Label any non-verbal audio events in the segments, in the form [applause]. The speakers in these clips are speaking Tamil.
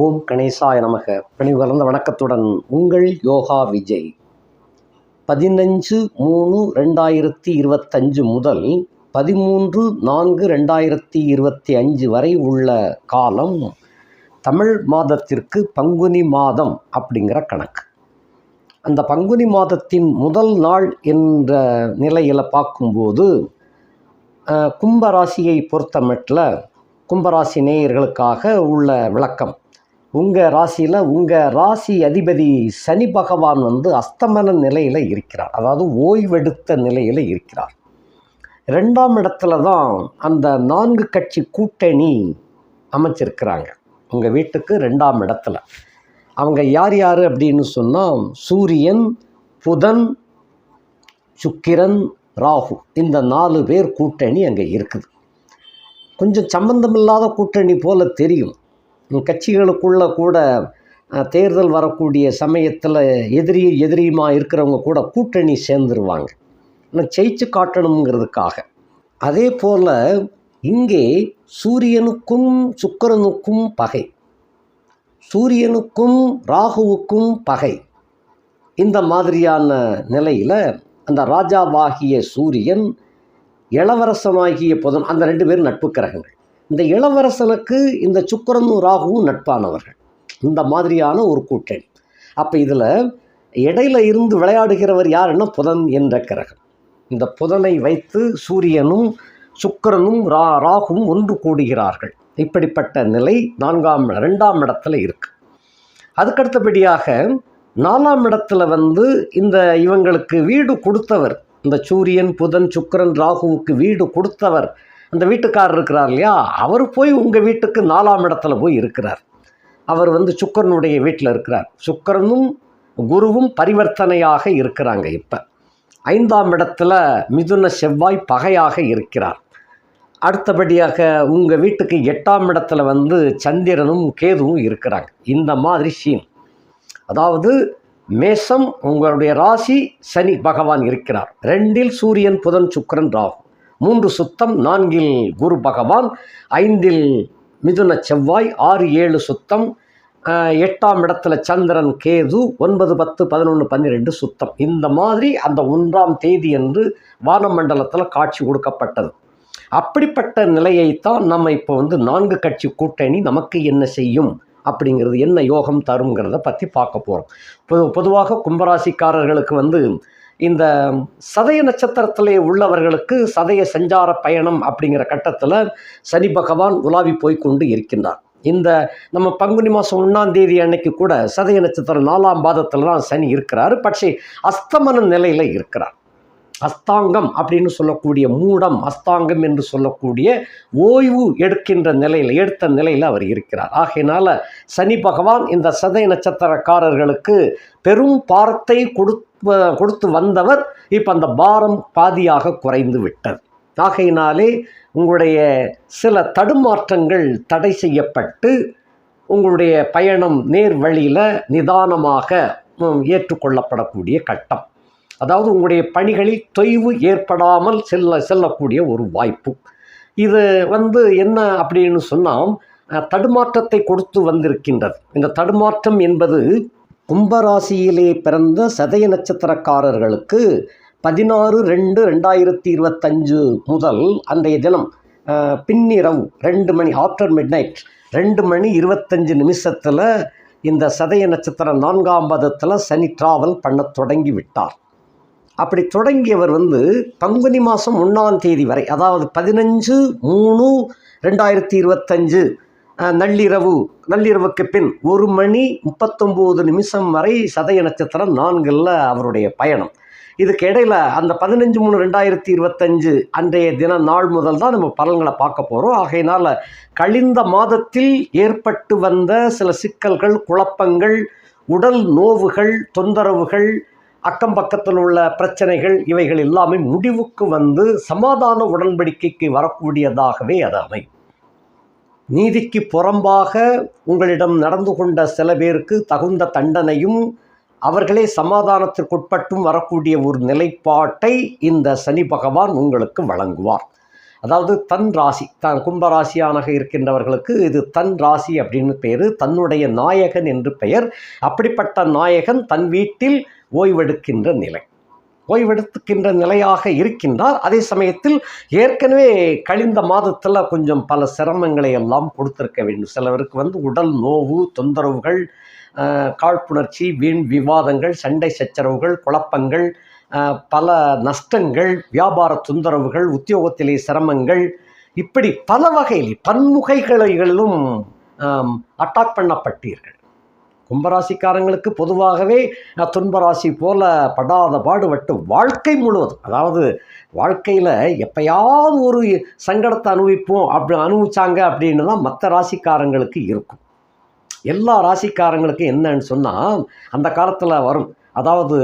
ஓம் கணேசாய நமக. பணிவு கலந்த வணக்கத்துடன் உங்கள் யோகா விஜய். பதினஞ்சு மூணு ரெண்டாயிரத்தி இருபத்தஞ்சு முதல் பதிமூன்று நான்கு ரெண்டாயிரத்தி இருபத்தி அஞ்சு வரை உள்ள காலம் தமிழ் மாதத்திற்கு பங்குனி மாதம் அப்படிங்கிற கணக்கு. அந்த பங்குனி மாதத்தின் முதல் நாள் என்ற நிலையில் பார்க்கும்போது கும்பராசியை பொறுத்தமட்டில் கும்பராசி நேயர்களுக்காக உள்ள விளக்கம். உங்கள் ராசியில் உங்கள் ராசி அதிபதி சனி பகவான் வந்து அஸ்தமன நிலையில் இருக்கிறார். அதாவது ஓய்வெடுத்த நிலையில் இருக்கிறார். ரெண்டாம் இடத்துல தான் அந்த நான்கு கட்சி கூட்டணி அமைச்சிருக்கிறாங்க. உங்கள் வீட்டுக்கு ரெண்டாம் இடத்துல. அவங்க யார் யார் அப்படின்னு சொன்னால் சூரியன் புதன் சுக்கிரன் ராகு. இந்த நாலு பேர் கூட்டணி அங்கே இருக்குது. கொஞ்சம் சம்பந்தமில்லாத கூட்டணி போல் தெரியும். கட்சிகளுக்குள்ள கூட தேர்தல் வரக்கூடிய சமயத்தில் எதிரி எதிரியுமா இருக்கிறவங்க கூட கூட்டணி சேர்ந்துருவாங்க. ஆனால் ஜெயிச்சு காட்டணுங்கிறதுக்காக அதே போல் இங்கே சூரியனுக்கும் சுக்கிரனுக்கும் பகை. சூரியனுக்கும் ராகுவுக்கும் பகை. இந்த மாதிரியான நிலையில் அந்த ராஜாவாகிய சூரியன் இளவரசனாகிய புதன் அந்த ரெண்டு பேரும் நட்பு கிரகங்கள். இந்த இளவரசனுக்கு இந்த சுக்கரனும் ராகுவும் நட்பானவர்கள். இந்த மாதிரியான ஒரு கூட்டணி. அப்போ இதில் இடையில இருந்து விளையாடுகிறவர் யாருன்னா புதன் என்ற கிரகம். இந்த புதனை வைத்து சூரியனும் சுக்கரனும் ரா ராகுவும் ஒன்று கூடுகிறார்கள். இப்படிப்பட்ட நிலை நான்காம் ரெண்டாம் இடத்துல இருக்கு. அதுக்கடுத்தபடியாக நாலாம் இடத்துல வந்து இந்த இவங்களுக்கு வீடு கொடுத்தவர் இந்த சூரியன் புதன் சுக்கரன் ராகுவுக்கு வீடு கொடுத்தவர் அந்த வீட்டுக்காரர் இருக்கிறார் இல்லையா? அவர் போய் உங்கள் வீட்டுக்கு நாலாம் இடத்துல போய் இருக்கிறார். அவர் வந்து சுக்கிரனுடைய வீட்டில் இருக்கிறார். சுக்கிரனும் குருவும் பரிவர்த்தனையாக இருக்கிறாங்க இப்போ. ஐந்தாம் இடத்துல மிதுன செவ்வாய் பகையாக இருக்கிறார். அடுத்தபடியாக உங்கள் வீட்டுக்கு எட்டாம் இடத்துல வந்து சந்திரனும் கேதுவும் இருக்கிறாங்க. இந்த மாதிரி சீன் அதாவது மேஷம் உங்களுடைய ராசி சனி பகவான் இருக்கிறார். ரெண்டில் சூரியன் புதன் சுக்கிரன் ராகு. மூன்று சுத்தம் நான்கில் குரு பகவான் ஐந்தில் மிதுன செவ்வாய் ஆறு ஏழு சுத்தம் எட்டாம் இடத்துல சந்திரன் கேது ஒன்பது பத்து பதினொன்று பன்னிரெண்டு சுத்தம். இந்த மாதிரி அந்த ஒன்றாம் தேதி என்று வானமண்டலத்தில் காட்சி கொடுக்கப்பட்டது. அப்படிப்பட்ட நிலையைத்தான் நம்ம இப்போ வந்து நான்கு கட்சி கூட்டணி நமக்கு என்ன செய்யும் அப்படிங்கிறது என்ன யோகம் தருங்கிறத பற்றி பார்க்க போகிறோம் பொது பொதுவாக கும்பராசிக்காரர்களுக்கு வந்து இந்த சதய நட்சத்திரத்திலே உள்ளவர்களுக்கு சதய சஞ்சார பயணம் அப்படிங்கிற கட்டத்தில் சனி பகவான் உலாவி போய்கொண்டு இருக்கின்றார். இந்த நம்ம பங்குனி மாதம் ஒன்றாம் தேதி அன்னைக்கு கூட சதய நட்சத்திரம் நாலாம் பாதத்தில் தான் சனி இருக்கிறார். பட்சே அஸ்தமன நிலையில் இருக்கிறார். அஸ்தாங்கம் அப்படின்னு சொல்லக்கூடிய மூடம் அஸ்தாங்கம் என்று சொல்லக்கூடிய ஓய்வு எடுக்கின்ற நிலையில் எடுத்த நிலையில் அவர் இருக்கிறார். ஆகையினால சனி பகவான் இந்த சதய நட்சத்திரக்காரர்களுக்கு பெரும் பாரத்தை கொடுத்து கொடுத்து வந்தவர் இப்போ அந்த பாரம் பாதியாக குறைந்து விட்டது. ஆகையினாலே உங்களுடைய சில தடுமாற்றங்கள் தடை செய்யப்பட்டு உங்களுடைய பயணம் நேர் வழியில் நிதானமாக ஏற்றுக்கொள்ளப்படக்கூடிய கட்டம். அதாவது உங்களுடைய பணிகளில் தொய்வு ஏற்படாமல் செல்ல செல்லக்கூடிய ஒரு வாய்ப்பு. இது வந்து என்ன அப்படின்னு சொன்னால் தடுமாற்றத்தை கொடுத்து வந்திருக்கின்றது. இந்த தடுமாற்றம் என்பது கும்பராசியிலே பிறந்த சதய நட்சத்திரக்காரர்களுக்கு பதினாறு ரெண்டு ரெண்டாயிரத்தி இருபத்தஞ்சு முதல் அன்றைய தினம் பின்னிரவு ரெண்டு மணி ஆஃப்டர் மிட் நைட் ரெண்டு மணி இருபத்தஞ்சு நிமிஷத்தில் இந்த சதய நட்சத்திரம் நான்காம் பதத்தில் சனி டிராவல் பண்ண தொடங்கி விட்டார். அப்படி தொடங்கியவர் வந்து பங்குனி மாதம் ஒன்றாம் தேதி வரை அதாவது பதினஞ்சு மூணு ரெண்டாயிரத்தி இருபத்தஞ்சு நள்ளிரவு நள்ளிரவுக்கு பின் ஒரு மணி முப்பத்தொம்போது நிமிஷம் வரை சதய நட்சத்திரம் நான்கில் அவருடைய பயணம். இதுக்கு இடையில் அந்த பதினஞ்சு மூணு ரெண்டாயிரத்தி இருபத்தஞ்சு அன்றைய தின நாள் முதல் தான் நம்ம பலன்களை பார்க்க போகிறோம் ஆகையினால் கழிந்த மாதத்தில் ஏற்பட்டு வந்த சில சிக்கல்கள் குழப்பங்கள் உடல் நோவுகள் தொந்தரவுகள் அக்கம் பக்கத்தில் உள்ள பிரச்சனைகள் இவைகள் எல்லாமே முடிவுக்கு வந்து சமாதான உடன்படிக்கைக்கு வரக்கூடியதாகவே அது அமையும். நீதிக்கு புறம்பாக உங்களிடம் நடந்து கொண்ட சில பேருக்கு தகுந்த தண்டனையும் அவர்களே சமாதானத்திற்குட்பட்டும் வரக்கூடிய ஒரு நிலைப்பாட்டை இந்த சனி பகவான் உங்களுக்கு வழங்குவார். அதாவது தன் ராசி தான் கும்பராசியானாக இருக்கின்றவர்களுக்கு இது தன் ராசி அப்படின்னு பேர் தன்னுடைய நாயகன் என்று பெயர். அப்படிப்பட்ட நாயகன் தன் வீட்டில் ஓய்வெடுக்கின்ற நிலை. ஓய்வெடுத்துக்கின்ற நிலையாக இருக்கின்றார். அதே சமயத்தில் ஏற்கனவே கழிந்த மாதத்தில் கொஞ்சம் பல சிரமங்களை எல்லாம் கொடுத்திருக்க வேண்டும். சிலவருக்கு வந்து உடல் நோவு தொந்தரவுகள் காழ்ப்புணர்ச்சி வீண் விவாதங்கள் சண்டை சச்சரவுகள் குழப்பங்கள் பல நஷ்டங்கள் வியாபார தொந்தரவுகள் உத்தியோகத்திலே சிரமங்கள் இப்படி பல வகையில் பன்முகைகளிலும் அட்டாக் பண்ணப்பட்டீர்கள். கும்பராசிக்காரங்களுக்கு பொதுவாகவே துன்பராசி போல படாத பாடுபட்டு வாழ்க்கை முழுவதும் அதாவது வாழ்க்கையில் எப்பயாவது ஒரு சங்கடத்தை அனுபவிப்போம் அப்படி அனுபவிச்சாங்க அப்படின்னு தான் மற்ற ராசிக்காரங்களுக்கு இருக்கும். எல்லா ராசிக்காரங்களுக்கும் என்னன்னு சொன்னால் அந்த காலத்தில் வரும். அதாவது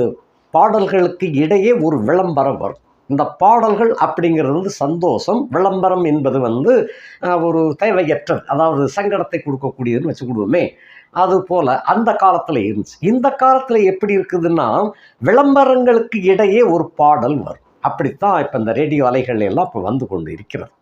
பாடல்களுக்கு இடையே ஒரு விளம்பரம் வரும். இந்த பாடல்கள் அப்படிங்கிறது வந்து சந்தோஷம் விளம்பரம் என்பது வந்து ஒரு தேவையற்றது. அதாவது சங்கடத்தை கொடுக்கக்கூடியதுன்னு வச்சுக்கிடுவோமே. அது போல் அந்த காலத்தில் இருந்துச்சு. இந்த காலத்தில் எப்படி இருக்குதுன்னா விளம்பரங்களுக்கு இடையே ஒரு பாடல் வரும். அப்படித்தான் இப்போ இந்த ரேடியோ அலைகள் எல்லாம் இப்போ வந்து கொண்டு இருக்கிறது.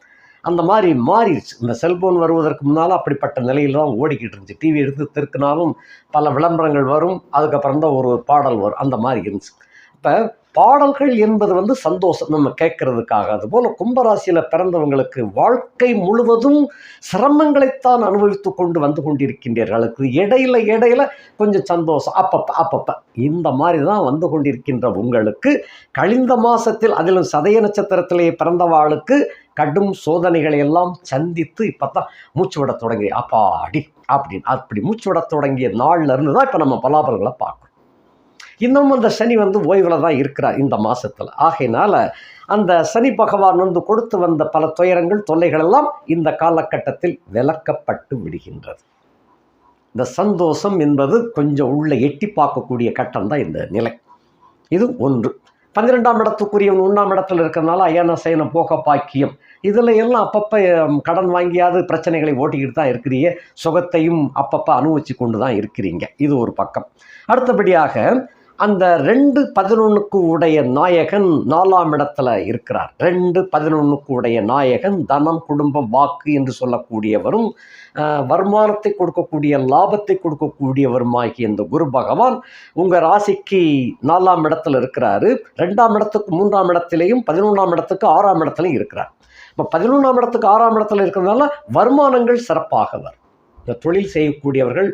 அந்த மாதிரி மாறிடுச்சு. இந்த செல்போன் வருவதற்கு முன்னால் அப்படிப்பட்ட நிலையில் தான் ஓடிக்கிட்டு இருந்துச்சு. டிவி எடுத்து திருக்கினாலும் பல விளம்பரங்கள் வரும். அதுக்கப்புறம் தான் ஒரு பாடல் வரும். அந்த மாதிரி இருந்துச்சு. இப்போ பாடல்கள் என்பது வந்து சந்தோஷம். நம்ம கேட்கறதுக்காக. அதுபோல் கும்பராசியில் பிறந்தவங்களுக்கு வாழ்க்கை முழுவதும் சிரமங்களைத்தான் அனுபவித்து கொண்டு வந்து கொண்டிருக்கின்றீர்களுக்கு இடையில இடையில கொஞ்சம் சந்தோஷம். அப்பப்போ அப்பப்போ. இந்த மாதிரி தான் வந்து கொண்டிருக்கின்ற உங்களுக்கு கழிந்த மாதத்தில் அதிலும் சதய நட்சத்திரத்திலே பிறந்தவாளுக்கு கடும் சோதனைகளை எல்லாம் சந்தித்து இப்போ தான் மூச்சு விட தொடங்கி அப்பாடி அப்படின்னு. அப்படி மூச்சு விட தொடங்கிய நாள்ல இருந்து தான் இப்போ நம்ம பலாபல்களை பார்க்கணும். இன்னும் அந்த சனி வந்து ஓய்வில் தான் இருக்கிறார் இந்த மாதத்தில் ஆகையினால் அந்த சனி பகவான் வந்து கொடுத்து வந்த பல துயரங்கள் தொல்லைகள் எல்லாம் இந்த காலகட்டத்தில் விலக்கப்பட்டு விடுகின்றது. இந்த சந்தோஷம் என்பது கொஞ்சம் உள்ள எட்டி பார்க்கக்கூடிய கட்டம் தான் இந்த நிலை. இது ஒன்று. பன்னிரெண்டாம் இடத்துக்குரியவன் ஒன்றாம் இடத்துல இருக்கிறதுனால அயன சயன போக பாக்கியம். இதில் எல்லாம் அப்பப்போ கடன் வாங்கியாவது பிரச்சனைகளை ஓட்டிக்கிட்டு தான் இருக்கிறீங்க. சுகத்தையும் அப்பப்போ அனுபவிச்சு கொண்டு தான் இருக்கிறீங்க. இது ஒரு பக்கம். அடுத்தபடியாக அந்த ரெண்டு பதினொன்றுக்கு உடைய நாயகன் நாலாம் இடத்துல இருக்கிறார். ரெண்டு பதினொன்றுக்கு உடைய நாயகன் தனம் குடும்பம் வாக்கு என்று சொல்லக்கூடியவரும் வருமானத்தை கொடுக்கக்கூடிய லாபத்தை கொடுக்கக்கூடியவருமாகிய இந்த குரு பகவான் உங்கள் ராசிக்கு நாலாம் இடத்துல இருக்கிறாரு. ரெண்டாம் இடத்துக்கு மூன்றாம் இடத்திலையும் பதினொன்றாம் இடத்துக்கு ஆறாம் இடத்துலையும் இருக்கிறார். இப்போ பதினொன்றாம் இடத்துக்கு ஆறாம் இடத்துல இருக்கிறதுனால வருமானங்கள் சிறப்பாக வரும். தொழில் செய்யக்கூடியவர்கள்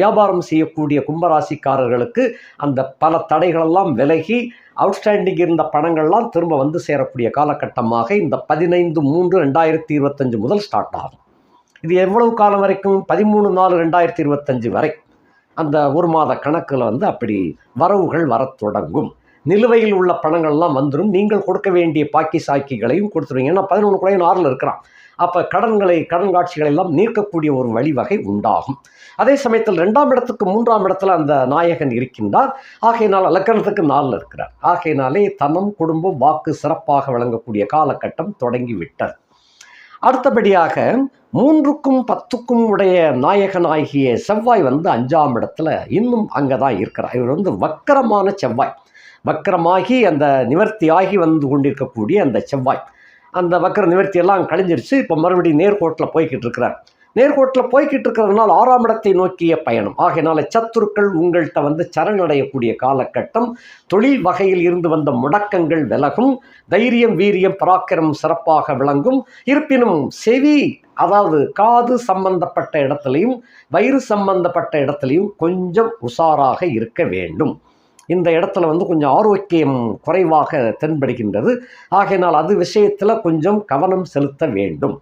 வியாபாரம் செய்யக்கூடிய கும்பராசிக்காரர்களுக்கு அந்த பல தடைகளெல்லாம் விலகி அவுட்ஸ்டாண்டிங் இருந்த பணங்கள்லாம் திரும்ப வந்து சேரக்கூடிய காலகட்டமாக இந்த பதினைந்து மூன்று ரெண்டாயிரத்தி இருபத்தஞ்சு முதல் ஸ்டார்ட் ஆகும். இது எவ்வளவு காலம் வரைக்கும்? பதிமூணு நாலு ரெண்டாயிரத்தி இருபத்தஞ்சு வரை. அந்த ஒரு மாத கணக்கில் வந்து அப்படி வரவுகள் வரத் தொடங்கும். நிலுவையில் உள்ள பணங்கள்லாம் வந்துடும் நீங்கள் கொடுக்க வேண்டிய பாக்கி சாக்கிகளையும் கொடுத்துருவீங்க. ஏன்னா பதினொன்று குறைய ஆறில் இருக்கிறான்? அப்போ கடன்களை கடன் காட்சிகளை எல்லாம் நீக்கக்கூடிய ஒரு வழிவகை உண்டாகும். அதே சமயத்தில் ரெண்டாம் இடத்துக்கு மூன்றாம் இடத்துல அந்த நாயகன் இருக்கின்றார். ஆகையினால் லக்கணத்துக்கு நாளில் இருக்கிறார். ஆகையினாலே தனம் குடும்பம் வாக்கு சிறப்பாக விளங்கக்கூடிய காலகட்டம் தொடங்கிவிட்டது. அடுத்தபடியாக மூன்றுக்கும் பத்துக்கும் உடைய நாயகனாகிய செவ்வாய் வந்து அஞ்சாம் இடத்துல இன்னும் அங்கே தான் இருக்கிறார். இவர் வந்து வக்கரமான செவ்வாய். வக்கரமாகி அந்த நிவர்த்தியாகி வந்து கொண்டிருக்கக்கூடிய அந்த செவ்வாய். அந்த வக்கர நிவர்த்தி எல்லாம் கழிஞ்சிருச்சு. இப்போ மறுபடியும் நேர்கோட்டில் போய்கிட்டு இருக்கிறார். நேர்கோட்டில் போய்கிட்டு இருக்கிறதுனால ஆறாம் இடத்தை நோக்கிய பயணம். ஆகையினால சத்துருக்கள் உங்கள்கிட்ட வந்து சரணடையக்கூடிய காலகட்டம். தொழில் வகையில் இருந்து வந்த முடக்கங்கள் விலகும். தைரியம் வீரியம் பராக்கிரமம் சிறப்பாக விளங்கும். இருப்பினும் செவி அதாவது காது சம்பந்தப்பட்ட இடத்துலையும் வயிறு சம்பந்தப்பட்ட இடத்துலையும் கொஞ்சம் உஷாராக இருக்க வேண்டும். இந்த இடத்துல வந்து கொஞ்சம் ஆரோக்கியம் குறைவாக தென்படுகின்றது. ஆகையினால் அது விஷயத்தில் கொஞ்சம் கவனம் செலுத்த வேண்டும்.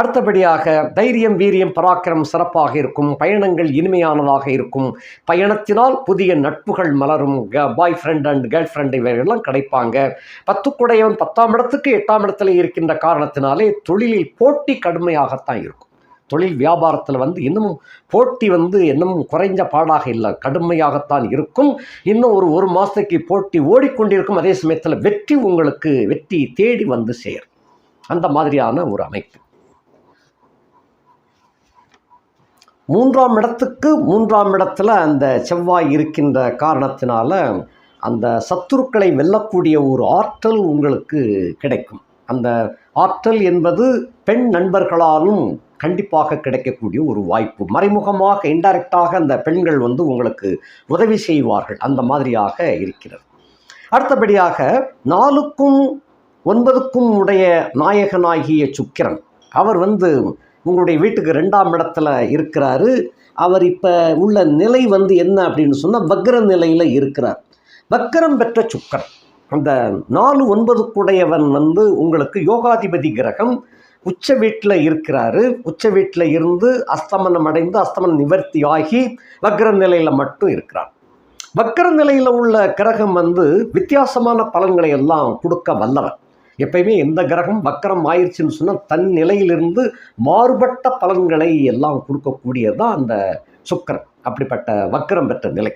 அடுத்தபடியாக தைரியம் வீரியம் பராக்கிரம் சிறப்பாக இருக்கும். பயணங்கள் இனிமையானதாக இருக்கும். பயணத்தினால் புதிய நட்புகள் மலரும். Boy friend and girl friend இவர்கள்லாம் கிடைப்பாங்க. பத்துக்குடையவன் பத்தாம் இடத்துக்கு எட்டாம் இடத்துல இருக்கின்ற காரணத்தினாலே தொழிலில் போட்டி கடுமையாகத்தான் இருக்கும். தொழில் வியாபாரத்தில் வந்து இன்னமும் போட்டி வந்து இன்னமும் குறைஞ்ச பாடாக இல்லை கடுமையாகத்தான் இருக்கும். இன்னும் ஒரு ஒரு மாதத்துக்கு போட்டி ஓடிக்கொண்டிருக்கும். அதே சமயத்தில் வெற்றி உங்களுக்கு வெற்றி தேடி வந்து சேரும். அந்த மாதிரியான ஒரு அமைப்பு. மூன்றாம் இடத்துக்கு மூன்றாம் இடத்துல அந்த செவ்வாய் இருக்கின்ற காரணத்தினால அந்த சத்துருக்களை வெல்லக்கூடிய ஒரு ஆற்றல் உங்களுக்கு கிடைக்கும். அந்த ஆற்றல் என்பது பெண் நண்பர்களாலும் கண்டிப்பாக கிடைக்கக்கூடிய ஒரு வாய்ப்பு. மறைமுகமாக இன்டைரக்டாக அந்த பெண்கள் வந்து உங்களுக்கு உதவி செய்வார்கள். அந்த மாதிரியாக இருக்கிறது. அடுத்தபடியாக நாலுக்கும் ஒன்பதுக்கும் உடைய நாயகனாகிய சுக்கிரன். அவர் வந்து உங்களுடைய வீட்டுக்கு ரெண்டாம் இடத்துல இருக்கிறாரு. அவர் இப்போ உள்ள நிலை வந்து என்ன அப்படின்னு சொன்னால் வக்ர நிலையில் இருக்கிறார். வக்கரம் பெற்ற சுக்கரன். அந்த நாலு ஒன்பதுக்குடையவன் வந்து உங்களுக்கு யோகாதிபதி கிரகம். உச்ச வீட்டில் இருக்கிறாரு. உச்ச வீட்டில் இருந்து அஸ்தமனம் அடைந்து அஸ்தமனம் நிவர்த்தி ஆகி வக்ர நிலையில் மட்டும் இருக்கிறார். வக்கர நிலையில் உள்ள கிரகம் வந்து வித்தியாசமான பலன்களை எல்லாம் கொடுக்க வல்லவர் எப்பயுமே எந்த கிரகம் வக்கரம் ஆயிடுச்சுன்னு சொன்னால் தன் நிலையிலிருந்து மாறுபட்ட பலன்களை எல்லாம் கொடுக்கக்கூடியதுதான் அந்த சுக்கரன். அப்படிப்பட்ட வக்கரம் பெற்ற நிலை.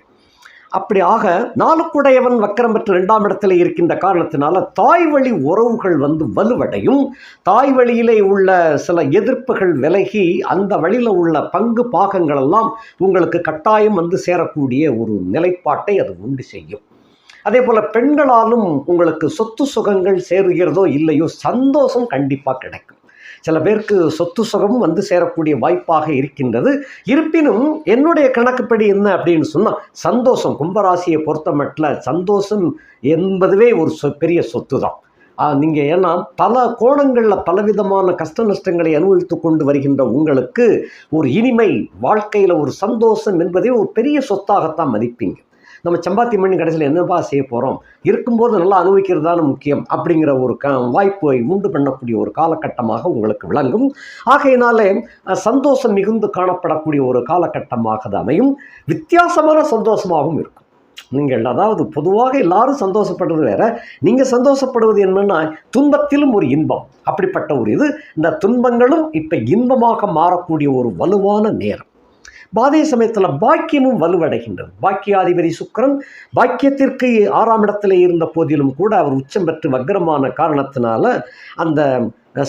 அப்படி ஆக நாளுக்குடையவன் வக்கரம் பெற்ற இரண்டாம் இடத்துல இருக்கின்ற காரணத்தினால தாய் வழி உறவுகள் வந்து வலுவடையும். தாய் வழியிலே உள்ள சில எதிர்ப்புகள் விலகி அந்த வழியில் உள்ள பங்கு பாகங்கள் எல்லாம் உங்களுக்கு கட்டாயம் வந்து சேரக்கூடிய ஒரு நிலைப்பாட்டை அது உண்டு செய்யும். அதே போல் பெண்களாலும் உங்களுக்கு சொத்து சுகங்கள் சேருகிறதோ இல்லையோ சந்தோஷம் கண்டிப்பாக கிடைக்கும். சில பேருக்கு சொத்து சுகமும் வந்து சேரக்கூடிய வாய்ப்பாக இருக்கின்றது. இருப்பினும் என்னுடைய கணக்குப்படி என்ன அப்படின்னு சொன்னால் சந்தோஷம் கும்பராசியை பொறுத்தமட்டில் சந்தோஷம் என்பதுவே ஒரு சொ பெரிய சொத்து தான் நீங்கள் ஏன்னா பல கோணங்களில் பலவிதமான கஷ்ட நஷ்டங்களை அனுபவித்து கொண்டு வருகின்ற உங்களுக்கு ஒரு இனிமை வாழ்க்கையில் ஒரு சந்தோஷம் என்பதே ஒரு பெரிய சொத்தாகத்தான் மதிப்பீங்க. நம்ம சம்பாத்தி மணி கடைசியில் என்னப்பா செய்ய போகிறோம் இருக்கும்போது நல்லா அனுபவிக்கிறது தான் முக்கியம் அப்படிங்கிற ஒரு க வாய்ப்பை உண்டு பண்ணக்கூடிய ஒரு காலகட்டமாக உங்களுக்கு விளங்கும். ஆகையினாலே சந்தோஷம் மிகுந்து காணப்படக்கூடிய ஒரு காலகட்டமாக அது அமையும். வித்தியாசமான சந்தோஷமாகவும் இருக்கும். நீங்கள் அதாவது பொதுவாக எல்லாரும் சந்தோஷப்படுறது வேற. நீங்கள் சந்தோஷப்படுவது என்னன்னா துன்பத்திலும் ஒரு இன்பம். அப்படிப்பட்ட ஒரு இது. இந்த துன்பங்களும் இப்போ இன்பமாக மாறக்கூடிய ஒரு வலுவான நேரம். பாதே சமயத்தில் பாக்கியமும் வலுவடைகின்றது. பாக்கியாதிபதி சுக்கரன் பாக்கியத்திற்கு ஆறாம் இடத்துல இருந்த போதிலும் கூட அவர் உச்சம் பெற்று வக்ரமான காரணத்தினால அந்த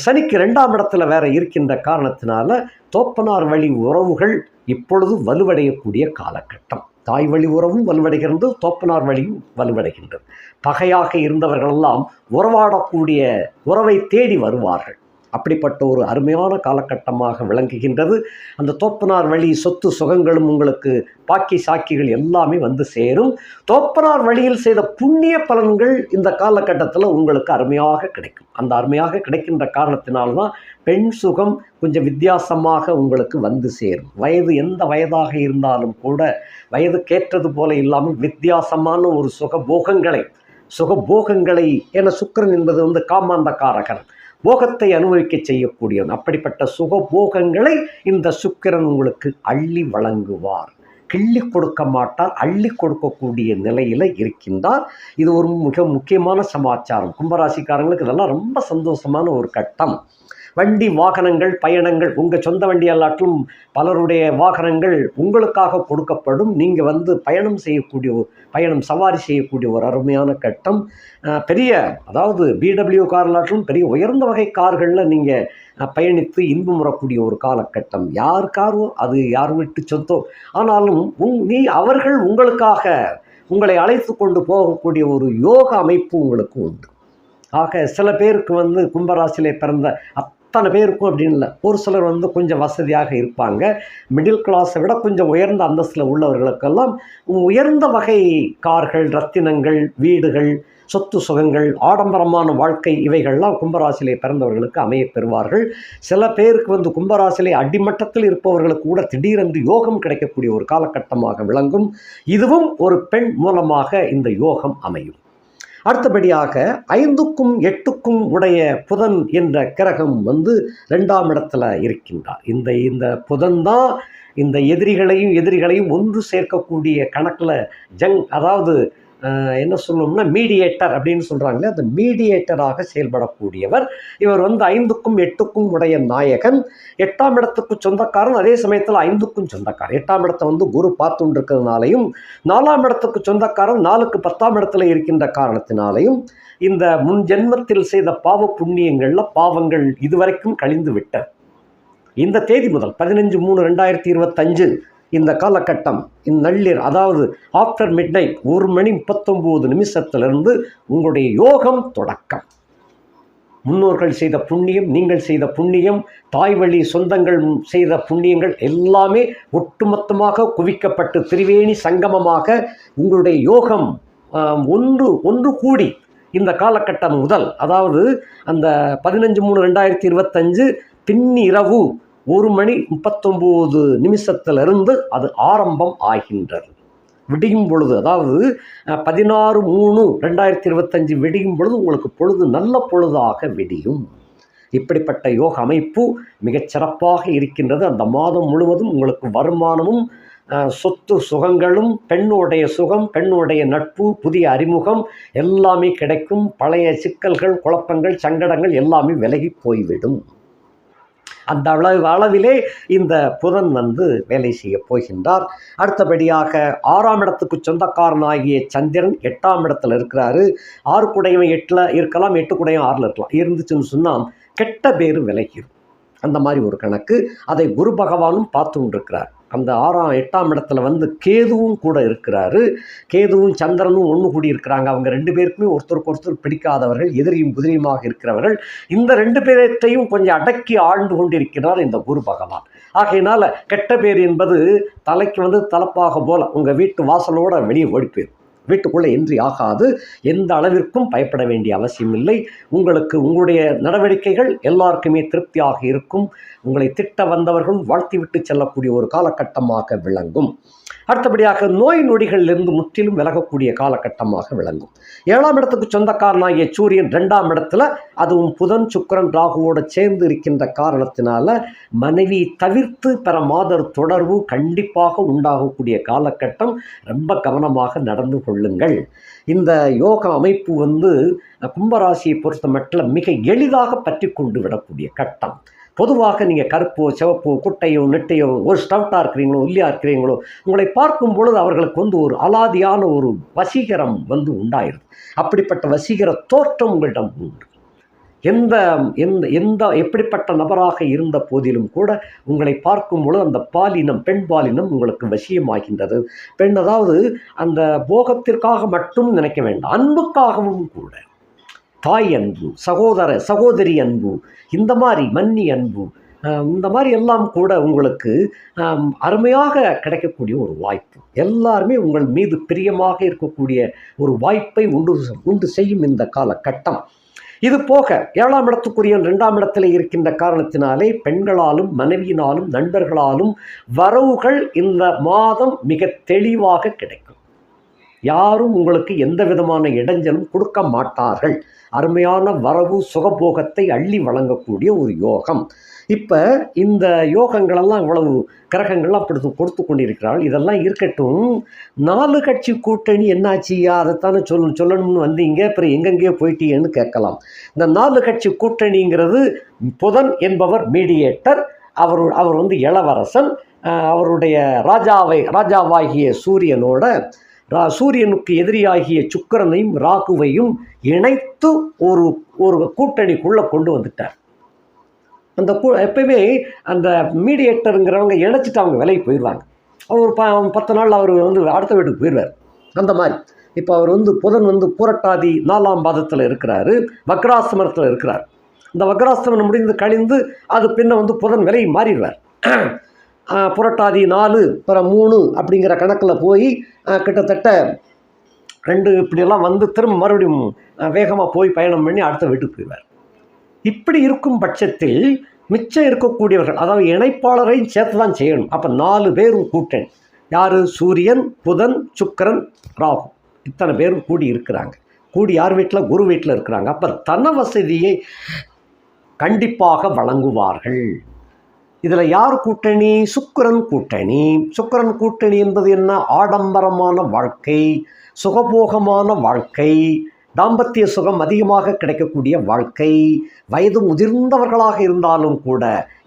சனிக்கு ரெண்டாம் இடத்துல வேற இருக்கின்ற காரணத்தினால தோப்பனார் வழி உறவுகள் இப்பொழுது வலுவடையக்கூடிய காலகட்டம். தாய் வழி உறவும் வலுவடைகிறது தோப்பனார் வழியும் வலுவடைகின்றது. பகையாக இருந்தவர்களெல்லாம் உறவாடக்கூடிய உறவை தேடி வருவார்கள். அப்படிப்பட்ட ஒரு அருமையான காலகட்டமாக விளங்குகின்றது. அந்த தோப்பனார் வழி சொத்து சுகங்களும் உங்களுக்கு பாக்கி சாக்கிகள் எல்லாமே வந்து சேரும். தோப்பனார் வழியில் செய்த புண்ணிய பலன்கள் இந்த காலகட்டத்தில் உங்களுக்கு அருமையாக கிடைக்கும். அந்த அருமையாக கிடைக்கின்ற காரணத்தினால்தான் பெண் சுகம் கொஞ்சம் வித்தியாசமாக உங்களுக்கு வந்து சேரும். வயது எந்த வயதாக இருந்தாலும் கூட வயதுக்கேற்றது போல இல்லாமல் வித்தியாசமான ஒரு சுகபோகங்களை சுகபோகங்களை என சுக்கரன் என்பது வந்து காமாந்த காரகன் போகத்தை அனுபவிக்க செய்யக்கூடியவன். அப்படிப்பட்ட சுகபோகங்களை இந்த சுக்கிரன் உங்களுக்கு அள்ளி வழங்குவார். கிள்ளி கொடுக்க மாட்டார் அள்ளி கொடுக்கக்கூடிய நிலையில் இருக்கின்றார். இது ஒரு மிக முக்கியமான சமாச்சாரம். கும்பராசிக்காரங்களுக்கு இதெல்லாம் ரொம்ப சந்தோஷமான ஒரு கட்டம். வண்டி வாகனங்கள் பயணங்கள் உங்கள் சொந்த வண்டி அல்லாட்டிலும் பலருடைய வாகனங்கள் உங்களுக்காக கொடுக்கப்படும். நீங்கள் வந்து பயணம் செய்யக்கூடிய ஒரு பயணம் சவாரி செய்யக்கூடிய ஒரு அருமையான கட்டம். பெரிய அதாவது பிடபிள்யூ கார்லாட்டிலும் பெரிய உயர்ந்த வகை கார்களில் நீங்கள் பயணித்து இன்பம் வரக்கூடிய ஒரு காலகட்டம். யார் காரோ அது யார் விட்டு சொத்தோ. ஆனாலும் உங் நீ அவர்கள் உங்களுக்காக உங்களை அழைத்து கொண்டு போகக்கூடிய ஒரு யோக அமைப்பு உங்களுக்கு உண்டு. ஆக சில பேருக்கு வந்து கும்பராசிலே பிறந்த அத்தனை பேருக்கும் அப்படின்னு இல்லை. ஒரு சிலர் வந்து கொஞ்சம் வசதியாக இருப்பாங்க. மிடில் கிளாஸை விட கொஞ்சம் உயர்ந்த அந்தஸ்தில் உள்ளவர்களுக்கெல்லாம் உயர்ந்த வகை கார்கள் ரத்தினங்கள் வீடுகள் சொத்து சுகங்கள் ஆடம்பரமான வாழ்க்கை இவைகள்லாம் கும்பராசிலே பிறந்தவர்களுக்கு அமைய பெறுவார்கள். சில பேருக்கு வந்து கும்பராசிலே அடிமட்டத்தில் இருப்பவர்களுக்கு கூட திடீரென்று யோகம் கிடைக்கக்கூடிய ஒரு காலகட்டமாக விளங்கும். இதுவும் ஒரு பெண் மூலமாக இந்த யோகம் அமையும். அடுத்தபடியாக ஐந்துக்கும் எட்டுக்கும் உடைய புதன் என்ற கிரகம் வந்து ரெண்டாம் இடத்துல இருக்கின்றார். இந்த இந்த புதன் தான் இந்த எதிரிகளையும் எதிரிகளையும் ஒன்று சேர்க்கக்கூடிய கணக்கில் ஜங் அதாவது என்ன சொல்லணும்னா மீடியேட்டர் அப்படின்னு சொல்கிறாங்களே அந்த மீடியேட்டராக செயல்படக்கூடியவர். இவர் வந்து ஐந்துக்கும் எட்டுக்கும் உடைய நாயகன். எட்டாம் இடத்துக்கு சொந்தக்காரன் அதே சமயத்தில் ஐந்துக்கும் சொந்தக்காரன். எட்டாம் இடத்தை வந்து குரு பார்த்து இருக்கிறதுனாலையும் நாலாம் இடத்துக்கு சொந்தக்காரன் நாலுக்கு பத்தாம் இடத்துல இருக்கின்ற காரணத்தினாலையும் இந்த முன் ஜென்மத்தில் செய்த பாவ புண்ணியங்களில் பாவங்கள் இதுவரைக்கும் கழிந்து விட்ட இந்த தேதி முதல் பதினஞ்சு மூணு ரெண்டாயிரத்தி இருபத்தஞ்சு இந்த காலகட்டம் இந்நள்ளிர் அதாவது ஆஃப்டர் மிட் நைட் ஒரு மணி முப்பத்தொம்போது நிமிஷத்திலிருந்து உங்களுடைய யோகம் தொடக்கம். முன்னோர்கள் செய்த புண்ணியம் நீங்கள் செய்த புண்ணியம் தாய் வழி சொந்தங்கள் செய்த புண்ணியங்கள் எல்லாமே ஒட்டுமொத்தமாக குவிக்கப்பட்டு திரிவேணி சங்கமமாக உங்களுடைய யோகம் ஒன்று ஒன்று கூடி இந்த காலகட்டம் முதல் அதாவது அந்த பதினஞ்சு மூணு ரெண்டாயிரத்தி இருபத்தஞ்சு பின்னிரவு ஒரு மணி முப்பத்தொம்போது நிமிஷத்திலிருந்து அது ஆரம்பம் ஆகின்றது. விடியும் பொழுது அதாவது பதினாறு மூணு ரெண்டாயிரத்தி இருபத்தஞ்சு விடியும் பொழுது உங்களுக்கு பொழுது நல்ல பொழுதாக விடியும். இப்படிப்பட்ட யோக அமைப்பு மிகச்சிறப்பாக இருக்கின்றது. அந்த மாதம் முழுவதும் உங்களுக்கு வருமானமும் சொத்து சுகங்களும் பெண்ணுடைய சுகம் பெண்ணுடைய நட்பு புதிய அறிமுகம் எல்லாமே கிடைக்கும். பழைய சிக்கல்கள் குழப்பங்கள் சங்கடங்கள் எல்லாமே விலகி போய்விடும். அந்த அளவு அளவிலே இந்த புதன் வந்து வேலை செய்ய போகின்றார். அடுத்தபடியாக ஆறாம் இடத்துக்கு சொந்தக்காரனாகிய சந்திரன் எட்டாம் இடத்துல இருக்கிறாரு. ஆறு குடையவன் எட்டில் இருக்கலாம் எட்டு குடையும் ஆறில் இருக்கலாம். இருந்துச்சுன்னு சொன்னால் கெட்ட பேர் விலகிடும் அந்த மாதிரி ஒரு கணக்கு. அதை குரு பகவானும் பார்த்து கொண்டிருக்கிறார். அந்த ஆறாம் எட்டாம் இடத்துல வந்து கேதுவும் கூட இருக்கிறாரு. கேதுவும் சந்திரனும் ஒன்று கூடி இருக்கிறாங்க அவங்க ரெண்டு பேருக்குமே ஒருத்தருக்கு ஒருத்தர் பிடிக்காதவர்கள் எதிரியும் புதிரியுமாக இருக்கிறவர்கள். இந்த ரெண்டு பேரத்தையும் கொஞ்சம் அடக்கி ஆழ்ந்து கொண்டிருக்கிறார் இந்த குரு பகவான். ஆகையினால கெட்ட பேர் என்பது தலைக்கு வந்து தலப்பாக போல உங்கள் வீட்டு வாசலோட வெளியே ஓடி போயிடும் வீட்டுக்குள்ளே இன்றி ஆகாது. எந்த அளவிற்கும் பயப்பட வேண்டிய அவசியம் இல்லை உங்களுக்கு உங்களுடைய நடவடிக்கைகள் எல்லாருக்குமே திருப்தியாக இருக்கும். உங்களை திட்ட வந்தவர்கள் வாழ்த்திவிட்டு செல்லக்கூடிய ஒரு காலகட்டமாக விளங்கும். அடுத்தபடியாக நோய் நொடிகளிலிருந்து முற்றிலும் விலகக்கூடிய காலகட்டமாக விளங்கும். ஏழாம் இடத்துக்கு சொந்தக்காரனாகிய சூரியன் ரெண்டாம் இடத்துல அதுவும் புதன் சுக்கரன் ராகுவோடு சேர்ந்து இருக்கின்ற காரணத்தினால மனைவி தவிர்த்து பெற மாதர் தொடர்பு கண்டிப்பாக உண்டாகக்கூடிய காலகட்டம் ரொம்ப கவனமாக நடந்து கொள்ளுங்கள். இந்த யோக அமைப்பு வந்து கும்பராசியை பொறுத்த மட்டும் மிக எளிதாக பற்றி கொண்டு விடக்கூடிய கட்டம். பொதுவாக நீங்கள் கருப்போ சிவப்போ குட்டையோ நெட்டையோ ஒரு ஸ்டவுட்டாக இருக்கிறீங்களோ உள்ளியாக இருக்கிறீங்களோ உங்களை பார்க்கும் பொழுது அவர்களுக்கு வந்து ஒரு அலாதியான ஒரு வசீகரம் வந்து உண்டாயிருது அப்படிப்பட்ட வசீகர தோற்றம் உங்களிடம் உண்டு. எந்த எந்த எந்த எப்படிப்பட்ட நபராக இருந்த போதிலும் கூட உங்களை பார்க்கும் பொழுது அந்த பாலினம் பெண் பாலினம் உங்களுக்கு வசியமாகின்றது. பெண் அதாவது அந்த போகத்திற்காக மட்டும் நினைக்க வேண்டாம் அன்புக்காகவும் கூட. தாய் அன்பு சகோதர சகோதரி அன்பு இந்த மாதிரி மன்னி அன்பு இந்த மாதிரி எல்லாம் கூட உங்களுக்கு அருமையாக கிடைக்கக்கூடிய ஒரு வாய்ப்பு. எல்லாருமே உங்கள் மீது பிரியமாக இருக்கக்கூடிய ஒரு வாய்ப்பை உண்டு உண்டு செய்யும் இந்த காலகட்டம். இது போக ஏழாம் இடத்துக்குரிய ரெண்டாம் இடத்தில் இருக்கின்ற காரணத்தினாலே பெண்களாலும் மனைவியினாலும் நண்பர்களாலும் வரவுகள் இந்த மாதம் மிக தெளிவாக கிடைக்கும். யாரும் உங்களுக்கு எந்த விதமான இடைஞ்சலும் கொடுக்க மாட்டார்கள். அருமையான வரவு சுகபோகத்தை அள்ளி வழங்கக்கூடிய ஒரு யோகம். இப்போ இந்த யோகங்களெல்லாம் இவ்வளவு கிரகங்கள்லாம் அப்படி கொடுத்து கொண்டிருக்கிறாள். இதெல்லாம் இருக்கட்டும். நாலு கட்சி கூட்டணி என்னாச்சியா அதைத்தானே சொல்ல சொல்லணும்னு வந்தீங்க. அப்புறம் எங்கெங்கேயோ போயிட்டீங்கன்னு கேட்கலாம். இந்த நாலு கட்சி கூட்டணிங்கிறது புதன் என்பவர் மீடியேட்டர் அவர் அவர் வந்து இளவரசன் அவருடைய ராஜாவை ராஜாவாகிய சூரியனோட ரா சூரியனுக்கு எதிரியாகிய சுக்கிரனையும் ராகுவையும் இணைத்து ஒரு ஒரு கூட்டணிக்குள்ளே கொண்டு வந்துட்டார். அந்த கு எப்பயுமே அந்த மீடியேட்டருங்கிறவங்க இணைச்சிட்டு அவங்க விலைக்கு போயிடுவாங்க. அவர் ஒரு ப பத்து நாள் அவர் வந்து அடுத்த வீட்டுக்கு போயிடுவார். அந்த மாதிரி. இப்போ அவர் வந்து புதன் வந்து புரட்டாதி நாலாம் பாதத்தில் இருக்கிறாரு வக்ராசிரமத்தில் இருக்கிறார். இந்த வக்ராசிரமம் முடிந்து கழிந்து அது பின்ன வந்து புதன் விலை மாறிடுவார். புரட்டாதி நாலு அப்புறம் மூணு அப்படிங்கிற கணக்கில் போய் கிட்டத்தட்ட ரெண்டு இப்படியெல்லாம் வந்து திரும்ப மறுபடியும் வேகமாக போய் பயணம் பண்ணி அடுத்த வீட்டுக்கு போயிடுவார். இப்படி இருக்கும் பட்சத்தில் மிச்சம் இருக்கக்கூடியவர்கள் அதாவது இணைப்பாளரையும் சேர்த்து தான் செய்யணும். அப்போ நாலு பேரும் கூட்டணி. யார்? சூரியன் புதன் சுக்கிரன் ராகு. இத்தனை பேரும் கூடி இருக்கிறாங்க. கூடி யார் வீட்டில் குரு வீட்டில் இருக்கிறாங்க. அப்போ தன வசதியை கண்டிப்பாக வழங்குவார்கள். இதில் யார் கூட்டணி? சுக்கிரன் கூட்டணி. சுக்கிரன் கூட்டணி என்பது என்ன? ஆடம்பரமான வாழ்க்கை சுகபோகமான வாழ்க்கை. தாம்பத்திய சுகம் அதிகமாக கிடைக்கக்கூடிய வாழ்க்கை. வயது முதிர்ந்தவர்களாக இருந்தாலும் கூட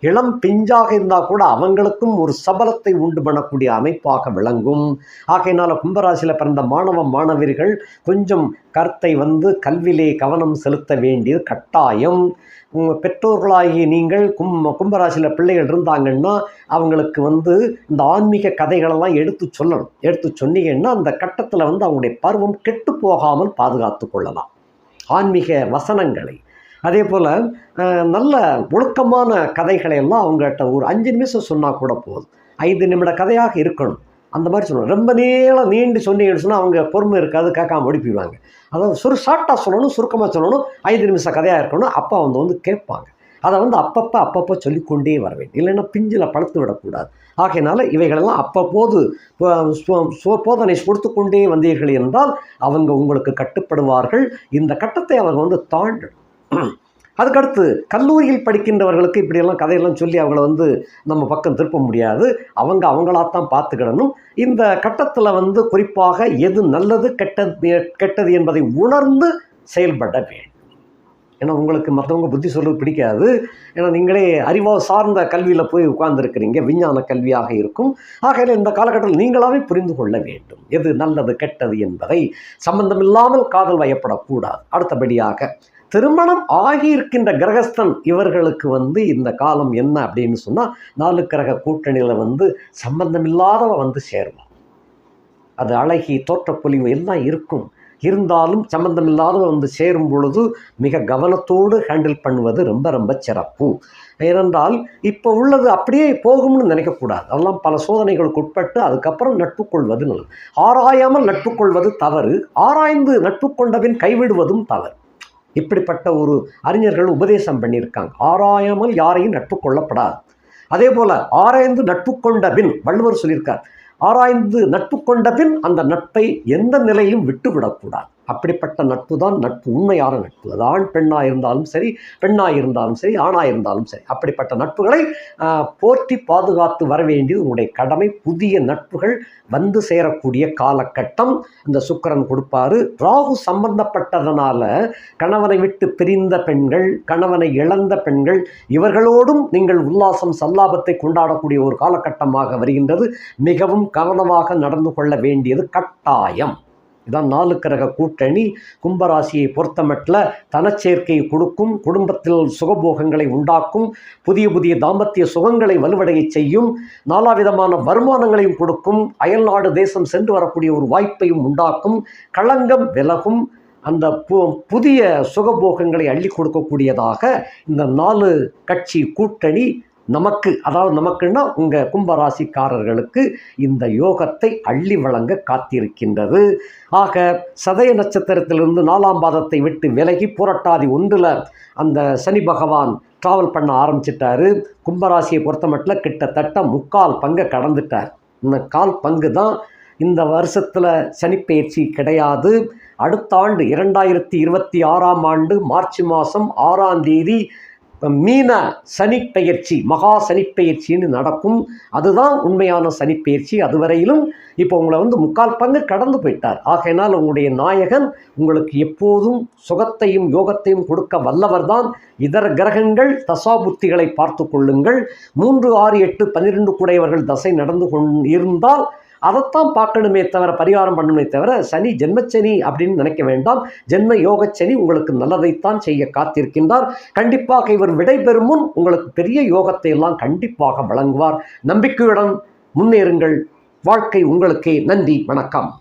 இளம் பிஞ்சாக இருந்தால் கூட அவங்களுக்கும் ஒரு சபலத்தை உண்டு பண்ணக்கூடிய அமைப்பாக விளங்கும். ஆகையினால் கும்பராசியில் பிறந்த மாணவ மாணவியர்கள் கொஞ்சம் கருத்தை வந்து கல்வியிலே கவனம் செலுத்த வேண்டியது கட்டாயம். உங்கள் பெற்றோர்களாகிய நீங்கள் கும் கும்பராசியில் பிள்ளைகள் இருந்தாங்கன்னா அவங்களுக்கு வந்து இந்த ஆன்மீக கதைகளெல்லாம் எடுத்து சொல்லணும். எடுத்து சொன்னீங்கன்னா அந்த கட்டத்தில் வந்து அவங்களுடைய பருவம் கெட்டு போகாமல் பாதுகாத்து கொள்ளலாம். ஆன்மீக வசனங்களை அதே போல் நல்ல ஒழுக்கமான கதைகளை எல்லாம் அவங்ககிட்ட ஒரு அஞ்சு நிமிஷம் சொன்னால் கூட போதும். ஐந்து நிமிட கதையாக இருக்கணும். அந்த மாதிரி சொல்லணும் ரொம்ப நீளம் நீண்டு சொன்னீங்கன்னு சொன்னால் அவங்க பொறுமை இருக்காது கேட்காம ஒடிப்பிடுவாங்க அதாவது சுரு ஷார்ட்டாக சொல்லணும் சுருக்கமாக சொல்லணும் ஐந்து நிமிஷம் கதையாக இருக்கணும் அப்போ வந்து வந்து கேட்பாங்க. அதை வந்து அப்பப்போ அப்பப்போ சொல்லிக்கொண்டே வர வேண்டும். இல்லைன்னா பிஞ்சில் பழுத்து விடக்கூடாது. ஆகையினால இவைகளெல்லாம் அப்பப்போது போதனை கொடுத்து கொண்டே வந்தீர்கள் என்றால் அவங்க உங்களுக்கு கட்டுப்படுவார்கள். இந்த கட்டத்தை அவங்க வந்து தாண்டணும். [clears throat] அதுக்கடுத்து கல்லூரியில் படிக்கின்றவர்களுக்கு இப்படியெல்லாம் கதையெல்லாம் சொல்லி அவங்கள வந்து நம்ம பக்கம் திருப்ப முடியாது. அவங்க அவங்களாத்தான் பார்த்துக்கிடணும். இந்த கட்டத்தில் வந்து குறிப்பாக எது நல்லது கெட்டது கெட்டது என்பதை உணர்ந்து செயல்பட வேண்டும். ஏன்னா உங்களுக்கு மற்றவங்க புத்தி சொல்வது பிடிக்காது. ஏன்னா நீங்களே அறிவா சார்ந்த கல்வியில் போய் உட்கார்ந்துருக்கிறீங்க. விஞ்ஞான கல்வியாக இருக்கும். ஆகையில் இந்த காலகட்டத்தில் நீங்களாகவே புரிந்து கொள்ள வேண்டும். எது நல்லது கெட்டது என்பதை சம்பந்தமில்லாமல் காதல் வயப்படக்கூடாது. அடுத்தபடியாக திருமணம் ஆகியிருக்கின்ற கிரகஸ்தன் இவர்களுக்கு வந்து இந்த காலம் என்ன அப்படின்னு சொன்னால் நாலு கிரக கூட்டணியில் வந்து சம்பந்தமில்லாதவ வந்து சேருவான். அது அழகி தோற்றப்பொலிவு எல்லாம் இருக்கும். இருந்தாலும் சம்பந்தமில்லாதவ வந்து சேரும் பொழுது மிக கவனத்தோடு ஹேண்டில் பண்ணுவது ரொம்ப ரொம்ப சிறப்பு. ஏனென்றால் இப்போ உள்ளது அப்படியே போகும்னு நினைக்கக்கூடாது. அதெல்லாம் பல சோதனைகளுக்கு உட்பட்டு அதுக்கப்புறம் நட்பு கொள்வது நல்லது. ஆராயாமல் நட்பு கொள்வது தவறு. ஆராய்ந்து நட்பு கொண்டபின் கைவிடுவதும் தவறு. இப்படிப்பட்ட ஒரு அறிஞர்கள் உபதேசம் பண்ணியிருக்காங்க. ஆராயாமல் யாரையும் நட்பு கொள்ளப்படாது அதே போல் ஆராய்ந்து நட்பு கொண்ட பின் வள்ளுவர் சொல்லியிருக்கார் ஆராய்ந்து நட்பு கொண்ட பின் அந்த நட்பை எந்த நிலையிலும் விட்டுவிடக்கூடாது. அப்படிப்பட்ட நட்பு தான் நட்பு உண்மையான நட்பு. அது ஆண் பெண்ணாக இருந்தாலும் சரி பெண்ணாக இருந்தாலும் சரி ஆணாக இருந்தாலும் சரி. அப்படிப்பட்ட நட்புகளை போற்றி பாதுகாத்து வர வேண்டியது உங்களுடைய கடமை. புதிய நட்புகள் வந்து சேரக்கூடிய காலகட்டம் இந்த சுக்கிரன் கொடுப்பாரு. ராகு சம்பந்தப்பட்டதனால கணவனை விட்டு பிரிந்த பெண்கள் கணவனை இழந்த பெண்கள் இவர்களோடும் நீங்கள் உல்லாசம் சல்லாபத்தை கொண்டாடக்கூடிய ஒரு காலகட்டமாக வருகின்றது. மிகவும் கவனமாக நடந்து கொள்ள வேண்டியது கட்டாயம். இதான் நாலு கிரக கூட்டணி. கும்பராசியை பொறுத்தமட்டில் தனச்சேர்க்கை கொடுக்கும் குடும்பத்தில் சுகபோகங்களை உண்டாக்கும் புதிய புதிய தாம்பத்திய சுகங்களை வலுவடையச் செய்யும் நாலாவிதமான வருமானங்களையும் கொடுக்கும் அயல்நாடு தேசம் சென்று வரக்கூடிய ஒரு வாய்ப்பையும் உண்டாக்கும் களங்கம் விலகும் அந்த பு புதிய சுகபோகங்களை அள்ளி கொடுக்கக்கூடியதாக இந்த நாலு கட்சி கூட்டணி நமக்கு அதாவது நமக்குன்னா உங்கள் கும்பராசிக்காரர்களுக்கு இந்த யோகத்தை அள்ளி வழங்க காத்திருக்கின்றது. ஆக சதய நட்சத்திரத்திலிருந்து நாலாம் பாதத்தை விட்டு விலகி புரட்டாதி ஒன்றில் அந்த சனி பகவான் ட்ராவல் பண்ண ஆரம்பிச்சிட்டாரு. கும்பராசியை பொறுத்த மட்டும் கிட்டத்தட்ட முக்கால் பங்கை கடந்துட்டார். இந்த கால் பங்கு தான் இந்த வருஷத்தில் சனிப்பெயர்ச்சி கிடையாது. அடுத்த ஆண்டு இரண்டாயிரத்தி இருபத்தி ஆறாம் ஆண்டு மார்ச் மாதம் ஆறாம் தேதி மீன சனிப்பெயர்ச்சி மகா சனிப்பெயர்ச்சின்னு நடக்கும். அதுதான் உண்மையான சனிப்பெயர்ச்சி. அதுவரையிலும் இப்போ உங்களை வந்து முக்கால் பங்கு கடந்து போயிட்டார். ஆகையினால் உங்களுடைய நாயகன் உங்களுக்கு எப்போதும் சுகத்தையும் யோகத்தையும் கொடுக்க வல்லவர்தான் இதர கிரகங்கள் தசாபுத்திகளை பார்த்து கொள்ளுங்கள். மூன்று ஆறு எட்டு பன்னிரெண்டு கூடையவர்கள் தசை நடந்து கொண் இருந்தால் அதைத்தான் பார்க்கணுமே தவிர பரிகாரம் பண்ணணுமே தவிர சனி ஜென்மச்சனி அப்படின்னு நினைக்க வேண்டாம். ஜென்ம யோக சனி உங்களுக்கு நல்லதைத்தான் செய்ய காத்திருக்கின்றார். கண்டிப்பாக இவர் விடைபெறும் முன் உங்களுக்கு பெரிய யோகத்தை எல்லாம் கண்டிப்பாக வழங்குவார். நம்பிக்கையுடன் முன்னேறுங்கள். வாழ்க்கை உங்களுக்கே. நன்றி. வணக்கம்.